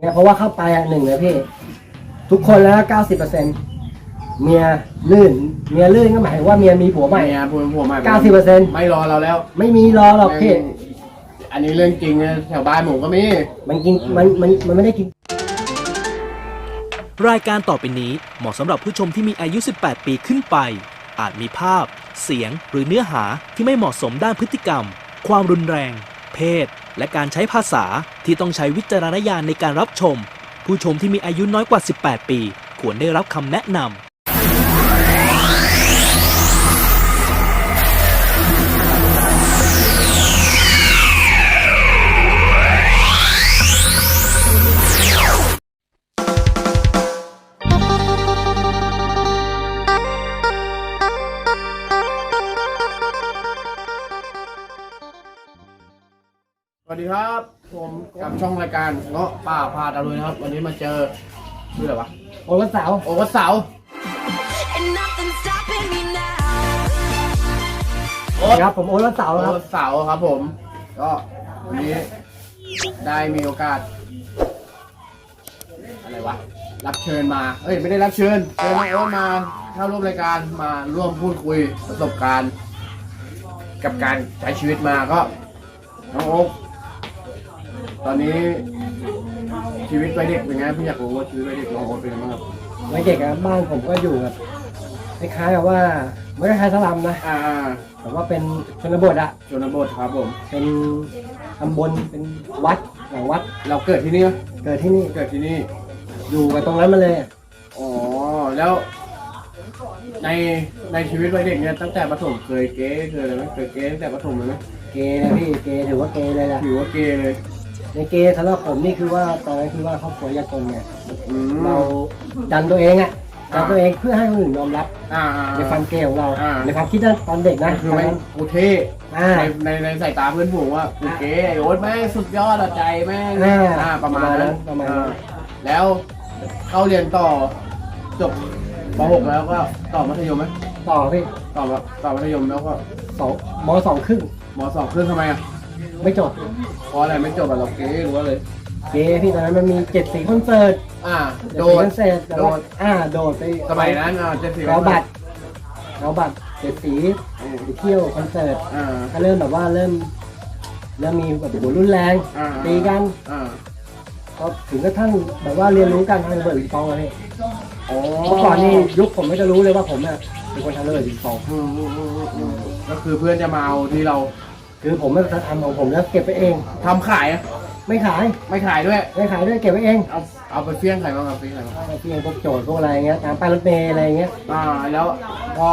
เนี่ยเพราะว่าเข้าไปอะหนึ่งเลยพี่ ทุกคนแล้วเก้าสิบเปอร์เซ็นเมียลื่น เมียลื่นก็หมายถึงว่าเมียมีผัวใหม่ไม่อะผัวผัวใหม่90%ไม่รอเราแล้ว ไม่มีรอหรอกพี่ อันนี้เรื่องจริงนะแถวบ้านผมก็มี มันกินมันมันมันไม่ได้กิน รายการต่อไปนี้เหมาะสำหรับผู้ชมที่มีอายุ 18 ปีขึ้นไป อาจมีภาพ เสียงหรือเนื้อหาที่ไม่เหมาะสมด้านพฤติกรรม ความรุนแรง เพศ และการใช้ภาษาที่ต้องใช้วิจารณญาณในการรับชม ผู้ชมที่มีอายุน้อยกว่า 18 ปี ควรได้รับคำแนะนำ ดีครับ ผมกับช่องรายการเงาะป่าพาตะลุยนะครับ วันนี้มาเจอชื่ออะไรวะโอ้วันเสาร์โอวัสเสาร์ And nothing's stopping me now. โอ๊ตครับผมโอ้วันเสาร์โอครับวัสเสาร์ครับ ผม ก็วันนี้ได้มีโอกาส อะไรวะรับเชิญมา เอ้ยไม่ได้รับเชิญเชิญน้องโอ๊ตมาเข้าร่วมรายการมาร่วมพูดคุยประสบการณ์ กับการใช้ชีวิตมาก็น้องโอ๊ค ตอนนี้ชีวิตวัยเด็กเป็นไงพี่อยากรู้ว่าชีวิตวัยเด็กน้องโอ๊คเป็นยังไงบ้างครับวัยเด็กอะบ้านผมก็อยู่แบบคล้ายๆกับว่าไม่ได้คล้ายสลัมนะอ่าแต่ว่าเป็นชนบทอะชนบทครับผม เป็นตำบลเป็นวัดหลังวัดเราเกิดที่นี่ไหมเกิดที่นี่เกิดที่นี่ อยู่กันตรงนั้นมาเลยอะอ๋อแล้วในในชีวิตวัยเด็กเนี่ยตั้งแต่ประถมเคยเก๊เคยอะไรไหมเคยเก๊ตั้งแต่ประถมเลยไหมเกย์นะพี่เกย์ถือว่าเกย์เลยแหละถือว่าเก๊เลย ในเกย์สำหรับผมนี่คือว่าตอนนั้นคือว่าครอบครัวยากจนไงอืม เราดันตัวเองอะดันอ่าตัวเองเพื่อให้คนอื่นยอมรับอ่าอ่า ในความเกย์ของเราอ่า ในความคิดนั้นตอนเด็กนะคือไม่กูเท่อ่า ในในในสายตาเพื่อนฝูงว่ากูเก๋ไอ้โอ๊ตแม่งสุดยอดอะใจแม่งอ่าอ่าประมาณนั้นประมาณนั้น อ่แล้วเข้าเรียนต่อจบป .6 แล้วก็ต่อมัธยมไหมต่อพี่ต่อมาต่อมัธยมแล้วก็สองมสองครึ่งมสองครึ่งทำไมอะ ไม่จบเพราะอะไรไม่จบอะเราเก๋หรือว่าเลย เกย์พี่ตอนนั้นมันมีเจ็ดสีคอนเสิร์ตอ่า เจ็โดสีด คอนเสิร์ตโดด อ่าโดดไปสมัยนั้นอ่าเจ็ดสิบเอาบัตรเอาบัตรเจ็ดสีไปเที่ยวคอนเสิร์ตอ่า ก็เริ่มแบบว่าเริ่มเริ่มมีแบบโหรุนแรงอ่า ตีกันอ่าก็ถึงกระทั่งแบบว่าเรียนรู้การทำระเบิดปิงปองเลยอ๋อเมื่อก่อนนี่ยุคผมไม่จะรู้เลยว่าผมเนี่ยเป็นคนทำระเบิดปิงปอง อืมอืมอืมอืมอืมก็คือเพื่อนจะมาเอาที่เรา คือผมไม่ทำของผมแล้วเก็บไปเอง ทำขายอะไม่ขายไม่ขายด้วย ไม่ขายด้วยเก็บไว้เองเอาเอาไปเฟี้ยงใครบ้างครับเฟี้ยงใครบ้างเอาเพียงพวกโจทย์พวกอะไรเงี้ยตามป้ายรถเมล์อะไรเงี้ยอ่าแล้วพอ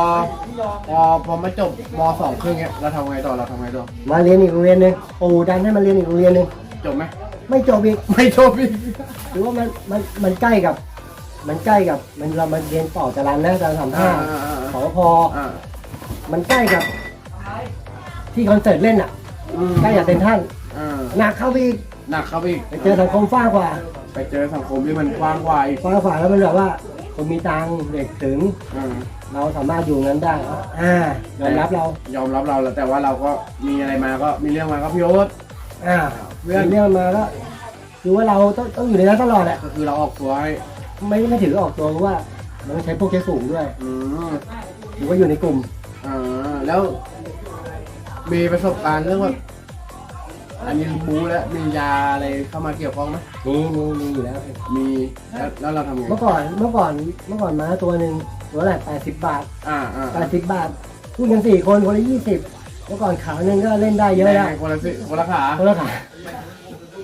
พอพอมาจบมสองครึ่งเนี้ยเราทำไงต่อเราทำไงต่อมาเรียนอีกโรงเรียนหนึ่งปู่ดันให้มาเรียนอีกโรงเรียนหนึ่งจบไหมไม่จบอีกไม่จบอีกหรือว่ามันมันมันใกล้กับ มันใกล้กับมันเรามาเรียนต่อจรันนะจรันสามอ่าห้าอ่าอ่าสพอ่ามันใกล้กับ ที่คอนเสิร์ตเล่นอะอืมใกล้กับเซนทรันอ่าหนักเข้าไปอีกหนักเข้าไปอีกไปเจอสังคมฟ้ากว่าไปเจอสังคมที่มันกว้างกว่าอีกฟ้ากว่าแล้วมันแบบว่าคนมีตังค์เด็กถึงอ่าเราสามารถอยู่งั้นได้อ่ายอมรับเรายอมรับเราแล้วแต่ว่าเราก็มีอะไรมาก็มีเรื่องมาก็พี่โอ๊ต อ่าเพื่อนมีเรื่องมาก็คือว่าเราต้องต้องอยู่ในนั้นตลอดแหละก็คือเราออกตัวให้ไม่ไม่ถือออกตัวเพราะว่ามันต้องใช้พวกใช้สูงด้วยอืมหรือว่าอยู่ในกลุ่มอ่าแล้ว มีประสบการณ์เรื่องแบบอันนี้บูแล้วมียาอะไรเข้ามาเกี่ยวข้องไหมมีมีมีอยู่แล้วมีแล้วแล้วเราทำไงเมื่อก่อนเมื่อก่อนเมื่อก่อนม้าตัวหนึ่งตัวละแปดสิบบาทอ่าอ่าแปดสิบบาทพูดกันสี่คนคนละยี่สิบเมื่อก่อนขาวหนึ่งก็เล่นได้เยอะแล้วแบ่งคนละสิคนละขาคนละขา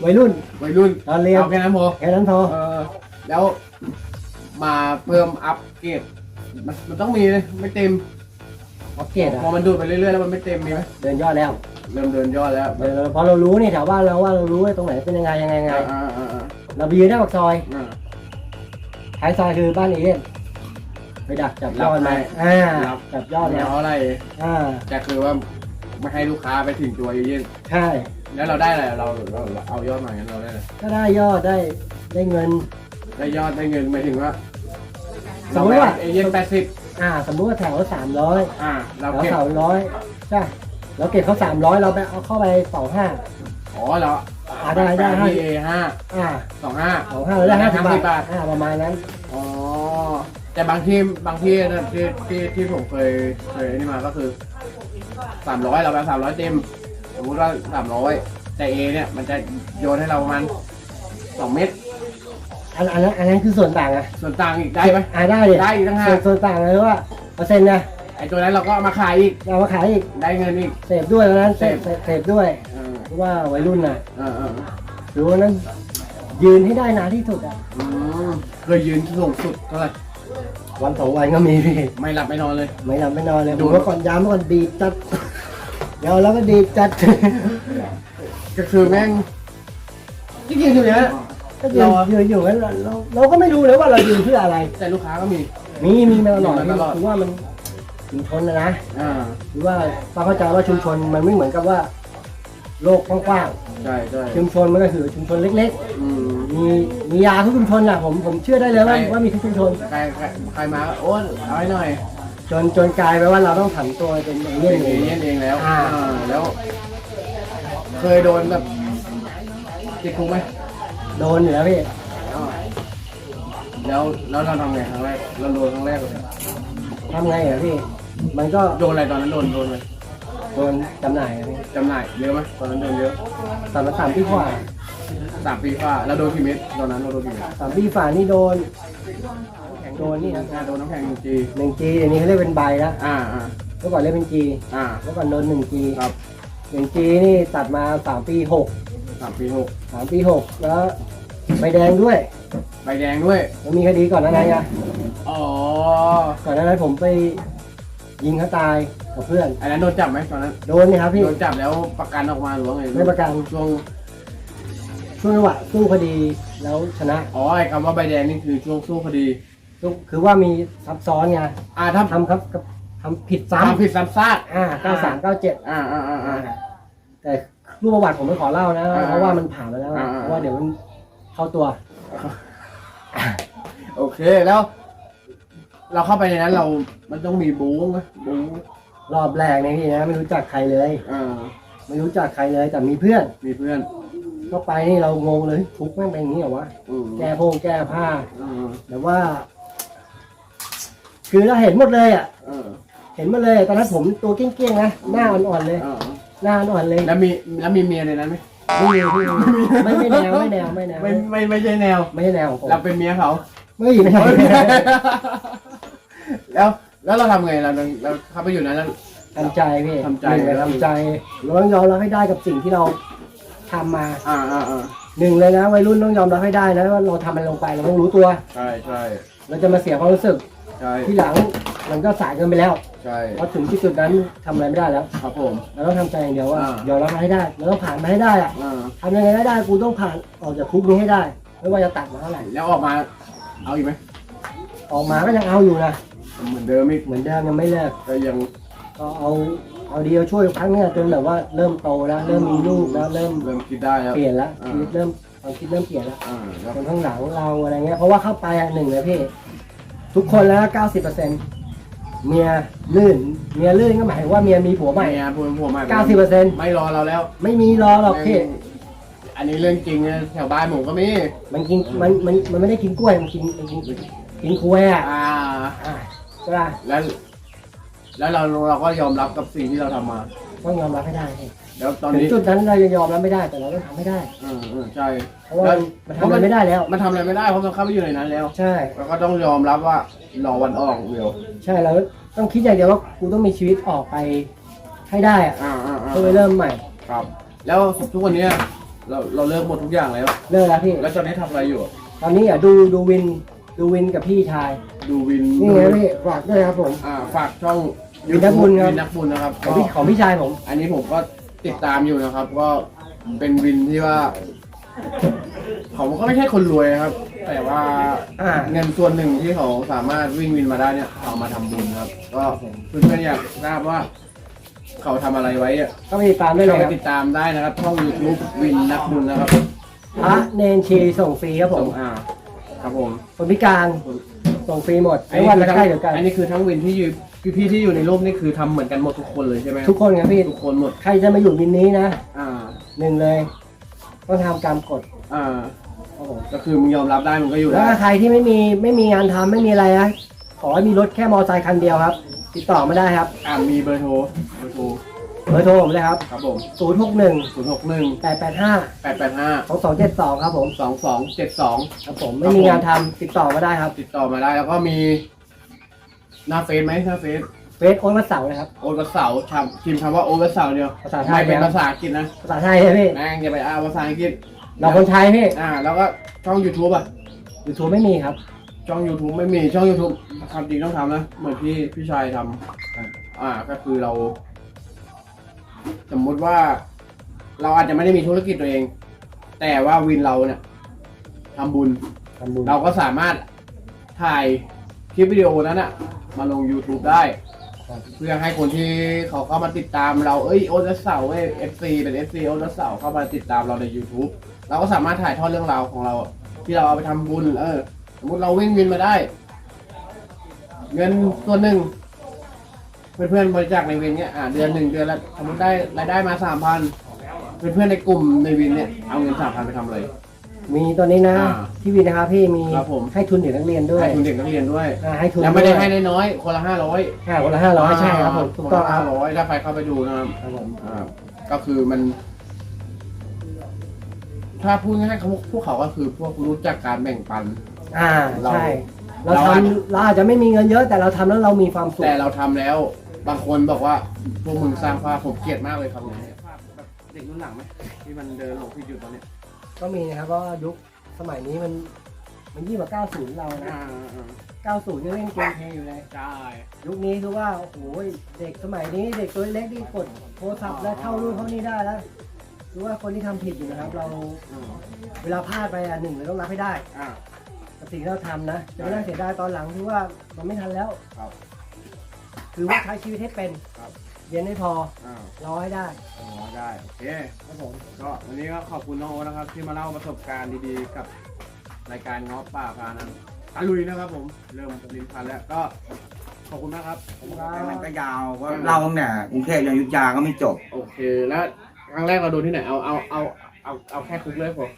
วัยรุ่นวัยรุ่นตอนเรียนเอาแค่นั้นพอแค่นั้นพอเออแล้วมาเพิ่มอัพเกรดมันมันต้องมีเลยไม่เต็ม อัปเกรดพออะมันดูดไปเรื่อยๆแล้วมันไม่เต็มมีไหมเดินยอดแล้วเริ่มเดินยอดแล้วเดินพอเรารู้นี่แถวบ้านเราว่าเรารู้ว่าตรงไหนเป็นยังไงยังไงยังไง อ่าอ่าอ่าอ่าเราไปยืนหน้าปากซอยอ่า ท้ายซอยคือบ้านเอเย่นไปดักจับยอดรับมาให้อ่ารับ จับยอดแล้แล้ววอะไรอ่าจะคือว่าไม่ให้ลูกค้าไปถึงตัวเอเย่นใช่แล้วเราได้อะไรเราเราเราเอายอดมางั้นเราได้อะไรก็ได้ยอดได้ได้เงิน ได้ยอดได้เงินหมายถึงว่าสมมติว่า เอเย่นแปดสิบ อ่า สมมุติว่าแถวสามร้อยอ่า เราแถวเก็บสามร้อยใช่เราเก็บเขาสามร้อยเราไปเอาเข้าไปสองห้า อ๋อเราอ่าได้ได้ให้ เอห้าอ่าสองห้า สองห้าได้ห้าสิบบาทบาทอ่าประมาณนั้น อ๋อ แต่บางที่บางที่นะที่ที่ที่ผมเคยเคยนี่มาก็คือสามร้อยเราไปสามร้อยเต็มสมมติว่าสามร้อยแต่เอเนี่ยมันจะโยนให้เราประมาณสองเม็ด อันอันนั้นอันนั้นคือส่วนต่างอะส่วนต่างอีกได้ไหม อ่าได้เลยได้อีกต่างหากส่วนส่วนต่างเลยว่าเปอร์เซ็นต์นะไอ้ตัวนั้นเราก็เอามาขายอีก เรามาขายอีกได้เงินอีก เสพด้วยแล้วนั้นเสพเสพเสพด้วยเออเพราะว่าวัยรุ่นน่ะเออเออหรือว่านั้นยืนให้ได้นานที่สุดอะอืมเคยยืนสูงสุดเท่าไหร่วันสองวันก็มีพี่ ไม่หลับไม่นอนเลย ไม่หลับไม่นอนเลยดูผมเมื่อก่อนยามเมื่อก่อนดีดจัด เดี๋ยวแล้วก็ดีดจัด ก็คือแม่งที่ยืนอยู่อย่างนั้น ก็ยืนรอยืนอยู่งั้นเราเราเราก็ไม่รู้เลยว่าเรายืนเพื่ออะไร แต่ลูกค้าก็มี มีมีมาตลอดมีมาตลอด คือว่ามันชุมชนนะนะอ่าหรือว่าต้องเข้าใจว่าชุมชนมันไม่เหมือนกับว่า โลกกว้างใช่ใช่ๆชุมชนมันก็คือชุมชนเล็ก อืม ๆ มีมียาทุกชุมชนแหละผมผมเชื่อได้เลยว่าใช่ ว่ามีทุกชุมชน ใครใครใครมาก็โอ้นเอาให้หน่อยจนจนกลายไปว่าเราต้องผันตัวเป็นเอเลี่ยนเอเองเลี่ยนเองแล้วอ่า อ่าแล้ว เคยโดนแบบติดคุกไหม โดนอยู่แล้วพี่อ่าแล้วแล้วเราทำไงครั้งแรกเราโดนครั้งแรกเลยทำไงอะพี่ มันก็โดนอะไรตอนนั้นโดนโดนเลยโดนจำหน่ายอะพี่จำหน่ายเยอะไหมตอนนั้นโดนเยอะสามสามปีกว่าสามปีฝ่าแล้วโดนกี่เม็ดตอนนั้นเราโดนกี่เม็ดสามปีฝ่านี่โดน โดนนี่นะอ่าโดนน้ำแข็งหนึ่งจีหนึ่งจีเดี๋ยวนี้เขาเรียกเป็นใบแล้วอ่าอ่าเมื่อก่อนเรียกเป็นจีอ่าเมื่อก่อนโดนหนึ่งจีครับหนึ่งจีนี่ตัดมาสามปีหกสามปีหกสามปีหกแล้ว ใบแดงด้วยใบแดงด้วยมันมีคดีก่อนหนานั้นไงอ๋อก่อนหนานั้นผมไปยิงเขาตายกับเพื่อน อันนั้นโดนจับไหมตอนนั้นโดนนี่ครับพี่ โดนจับแล้วประกันออกมาหรือว่าไงไม่ประกัน ช่วงช่วงจังหวะสู้คดีแล้วชนะอ๋อไอ้คำว่าใบแดงนี่คือช่วงสู้คดีสู้คือว่ามีซับซ้อนไงอ่าถ้าทำครับกับทำผิดซ้ทำผิดซ้ำซากำอ่าเก้าสามเก้าเจ็ดอ่าอ่าอ่าอ่า แต่รูปประวัติผมไม่ขอเล่านะ อ่าเพราะว่ามันผ่านมาแล้วอ่า เพราะว่าเดี๋ยวมัน เข้าตัว โอเคแล้ว เราเข้าไปในนั้นเรามันต้องมีบู๊ไหมบู๊รอบแรกเนี่ยพี่นะไม่รู้จักใครเลย อ่าไม่รู้จักใครเลยแต่มีเพื่อนมีเพื่อนก็ไปนี่เรางงเลยทุกข์แม่งเป็นอย่างนี้เหรอวะอืมแก้โพงแก้ผ้าอืมแต่ว่า คือเราเห็นหมดเลยอะเออเห็นหมดเลย ตอนนั้นผมตัวเก้งๆนะหน้าอ่อนๆเลยเออหน้าอ่อนๆเลย แล้วมีแล้วมีเมียในนั้นไหม ไม่มีไม่ไม่แนวไม่แนวไม่แนวไม่ไม่ไม่ใช่แนว ไม่ใช่แนวของผมเราเป็นเมียเขาไม่ไม่ใช่แล้วแล้วเราทำไงเราเราเข้าไปอยู่นั้นแล้ว ทำใจพี่ทำใจ หนึ่งเลยทำใจเราต้องยอมรับให้ได้กับสิ่งที่เราทำมาอ่าอ่าอ่าหนึ่งเลยนะวัยรุ่นต้องยอมรับให้ได้นะว่าเราทำอะไรลงไปเราต้องรู้ตัว ใช่ใช่เราจะมาเสียความรู้สึกใช่ ที่หลัง มันก็สายเกินไปแล้วใช่เพราะถึงที่จุดนั้นทำอะไรไม่ได้แล้ว ครับผม เราต้องทำใจอย่างเดียวว่าอ่ายอมรับมันให้ได้เราต้องผ่านมาให้ได้อะอ่าทำยังไงก็ได้กูต้องผ่านออกจากคุกนี้ให้ได้ ไม่ว่าจะตัดมาเท่าไหร่แล้วออกมา เอาอีกไหมออกมาก็ยังเอาอยู่นะเหมือนเดิมอีกเหมือนเดิมยังไม่เลิกก็ยังก็เอาเอาเดียวช่วยครั้งเนี้ยจนแบบว่าเริ่มโตแล้วเริ่มมีลูกแล้วเริ่มเริ่มคิดได้แล้ว เปลี่ยนแล้วอ่า ชีวิตเริ่มความคิดเริ่มเปลี่ยนแล้ว อ่าแล้วคนข้างหลังเราอะไรเงี้ยเพราะว่าเข้าไปอะหนึ่งเลยพี่ ทุกคนแล้วเก้าสิบเปอร์เซ็นต์ เมียลื่น เมียลื่นก็หมายถึงว่าเมียมีผัวใหม่ไม่อะพูดพูดมาเก้าสิบเปอร์เซ็นต์ไม่รอเราแล้วไม่มีรอหรอกพี่ อันนี้เรื่องจริงนะแถวบ้านผมก็มีมันกินมันมันมันไม่ได้กินกล้วยมันกินมันกินกินคุยอะอ่า อ่าใช่ป่ะแล้ว แล้วเราเราก็ยอมรับกับสิ่งที่เราทำมา ต้องยอมรับให้ได้พี่แล้วตอนถึงนี้จุดนั้นเราจะยอมรับไม่ได้แต่เราต้องทำให้ได้อืมอืมใช่เพราะว่ามันทำอะไรไม่ได้แล้ว มันทำอะไรไม่ได้เพราะมันเข้าไปอยู่ในนั้นแล้วใช่เราก็ต้องยอมรับว่ารอวันออกเดียวใช่แล้วต้องคิดอย่างเดียวว่ากูต้องมีชีวิตออกไปให้ได้อะอ่าอ่าอ่าเพื่อไปเริ่มใหม่ ครับ แล้วทุกวันเนี้ยเราเราเลิกหมดทุกอย่างแล้ว เลิกแล้วพี่ แล้วตอนนี้ทำอะไรอยู่อะตอนนี้อะดูดูวินดูวินกับพี่ชาย ดูวินนี่ไงพี่ฝากด้วยครับผม อ่าฝากช่อง วินนักบุญครับวินนักบุญนะครับของพี่ของพี่ชายผม อันนี้ผมก็ติดตามอยู่นะครับ ก็เป็นวินที่ว่าเขาก็ไม่ใช่คนรวยนะครับ แต่ว่าอ่า เงินส่วนหนึ่งที่เขาสามารถวิ่งวินมาได้เนี่ยเอามาทำบุญครับ ก็เพื่อนๆอยากทราบว่า เขาทำอะไรไว้อะก็ไปติดตามได้เลยเข้าคไปรับติดตามได้นะครับช่อง YouTube วินนักบุญนะครับพระเนนชีส่งฟรีครับผมอ่าครับผมคนพิการ ส่งฟรีหมดอันไม่นี้ว่าคือจะทั้งใกล้หรือไกลอันนี้คือทั้งวินที่อยู่พี่ๆที่อยู่ในรูปนี่คือทำเหมือนกันหมดทุกคนเลยใช่ไหมทุกคนครับพี่ ทุกคนหมด ใครจะมาอยู่วินนี้นะอ่า หนึ่งเลย ต้องทำกรรมกฎอ่าครับผมก็คือมึงยอมรับได้มึงก็อยู่แล้วได้ถ้าใครที่ไม่มีไม่มีงานทำไม่มีอะไรนะขอให้มีรถแค่มอเตอร์ไซค์คันเดียวครับ ติดต่อมาได้ครับ อ่ามีเบอร์โทรเบอร์โทร เบอร์โทรผมเลยครับ ครับผมศูนย์หกหนึ่งศูนย์หกหนึ่งแปดแปดห้าแปดแปดห้าสองสองเจ็ดสองครับผมสองสองเจ็ดสองครับผมไม่มีงานทำติดต่อมาได้ครับ ติดต่อมาได้แล้วก็มี หน้าเฟซไหมหน้าเฟซเฟซโอนมาเสาร์เลยครับ โอนวัดเสาร์ชำพิมพ์คำว่าโอนวัดเสาร์เดียวภาษาไทยไม่เป็นครับภาษาอังกฤษนะ ภาษาไทยใช่ไหมพี่แม่งอย่าไปอ่านภาษาอังกฤษเราคนไทยพี่ อ่า แล้วก็ช่อง YouTube อะยูทูบไม่มีครับ ช่อง YouTube ไม่มีช่อง YouTube ทำจริงต้องทำนะ เหมือนที่พี่ชายทำอ่าก็คือเรา สมมุติว่าเราอาจจะไม่ได้มีธุรกิจตัวเอง แต่ว่าวินเราเนี่ยทำบุญ ทำบุญเราก็สามารถถ่ายคลิปวิดีโอนั้นอะมาลง YouTube ได้ ครับเพื่อให้คนที่เขาเข้ามาติดตามเรา เอ้ยโอตเสาเว้ย FC เป็น FC โอตเสาเข้ามาติดตามเราใน YouTube เราก็สามารถถ่ายทอดเรื่องราวของเรา ที่เราเอาไปทำบุญ เออ สมมติเราวิ่งวินมาได้ เงินส่วนหนึ่ง เพื่อนๆบริจาคในวินเนี่ยอ่าเดือนหนึ่งเดือนละสมมติได้รายได้มาสามพันเพื่อนๆในกลุ่มในวินเนี่ยเอาเงินสามพันไปทำอะไร มีตัวนี้นะอ่าที่วินนะครับพี่มีครับผม ให้ทุนเด็กนักเรียนด้วยให้ทุนเด็กนักเรียนด้วยอ่าให้ทุนแล้วไม่ได้วยให้น้อยๆคนละห้าร้อยห้าคนละห้าร้อยใช่ครับผมถูกต้องคห้ารับร้อยถ้าใครเข้าไปดูนะครับ ครับผม อ่าก็คือมัน ถ้าพูดง่ายๆเขาพวกเขาก็คือพวกรู้จักการแบ่งปัน อ่าเราใช่ เราเราทอาจำเราอาจจะไม่มีเงินเยอะแต่เราทำแล้วเรามีความสุขแต่เราทำแล้ว บางคนบอกว่าพวกมึงสร้างภาพผมเกลียดมากเลยครับเนี่ยภาพแบบเด็กรุ่นหลังไหมที่มันเดินหลงผิดอยู่ตอนเนี้ยก็มีนะครับเพราะว่ายุคสมัยนี้มันมันยิ่งกว่า90 เรานะ อ่าอ่า90ยังเล่นเกมเพลย์อยู่เลย ใช่ยุคนี้คือว่า โอ้โหเด็กสมัยนี้เด็กตัวเล็กที่กดโทรศัพท์แล้วเข้ารูปเข้านี่ได้แล้วคือว่าคนที่ทำผิดอยู่นะครับ เราอืมเวลาพลาดไปอะหนึ่งเราต้องรับให้ได้อ่า กับสิ่งที่เราทำนะจะไม่ได้เสียดายตอนหลังคือว่ามันไม่ทันแล้วครับ คือว่าใช้ชีวิตให้เป็นครับ เรียนให้พออ่ารอให้ได้ อ๋อได้โอเคครับผมก็วันนี้ก็ขอบคุณน้องโอตนะครับ ที่มาเล่าประสบการณ์ดีๆกับรายการง้อป่าพานันตะลุยนะครับผมเริ่มลิ้นพันแล้วก็ขอบคุณมากครับมันก็ยาวว่าเราเนี่ยกรุงเทพยังอยุธยาก็ไม่จบ โอเคแล้วครั้งแรกเราโดนที่ไหนเอาเอาเอาเอาเอาแค่คุกเลยผม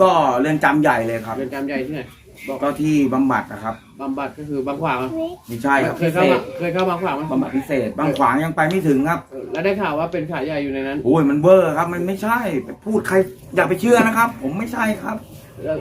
ก็เรือนจำใหญ่เลยครับ เรือนจำใหญ่ที่ไหนบอ กก็ที่บำบัดนะครับ บำบัดก็คือบางขวางอะไม่ใช่ครับเคพิยเศเข้ามาษเคยเข้าบางขวางไหมบำบัดพิเศษ บางขวางยังไปไม่ถึงครับ เออแล้วได้ข่าวว่าเป็นขาใหญ่อยู่ในนั้นโอ้ยมันเวอร์ครับ มันไม่ใช่ไปพูดใครอย่าไปเชื่อนะครับ ผมไม่ใช่ครับ แล้ว